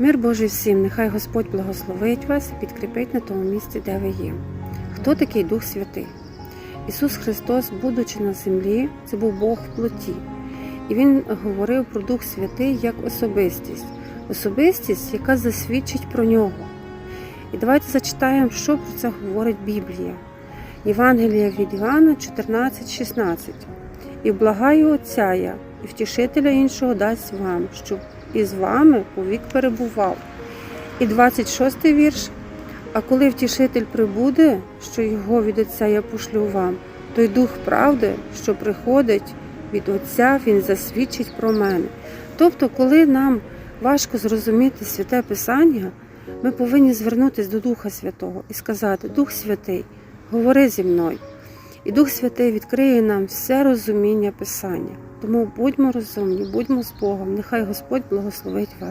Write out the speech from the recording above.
Мир Божий всім, нехай Господь благословить вас і підкріпить на тому місці, де ви є. Хто такий Дух Святий? Ісус Христос, будучи на землі, це був Бог в плоті. І Він говорив про Дух Святий як особистість, особистість, яка засвідчить про нього. І давайте зачитаємо, що про це говорить Біблія. Євангелія від Івана 14,16. І благаю Отця я, і втішителя іншого дасть вам, щоб із вами повік перебував. І 26 вірш. А коли втішитель прибуде, що його від Отця я пошлю вам, той дух правди, що приходить від Отця, він засвідчить про мене. Тобто, коли нам важко зрозуміти святе Писання, ми повинні звернутися до Духа Святого і сказати: Дух Святий, говори зі мною. І Дух Святий відкриє нам все розуміння Писання. Тому будьмо розумні, будьмо з Богом. Нехай Господь благословить вас.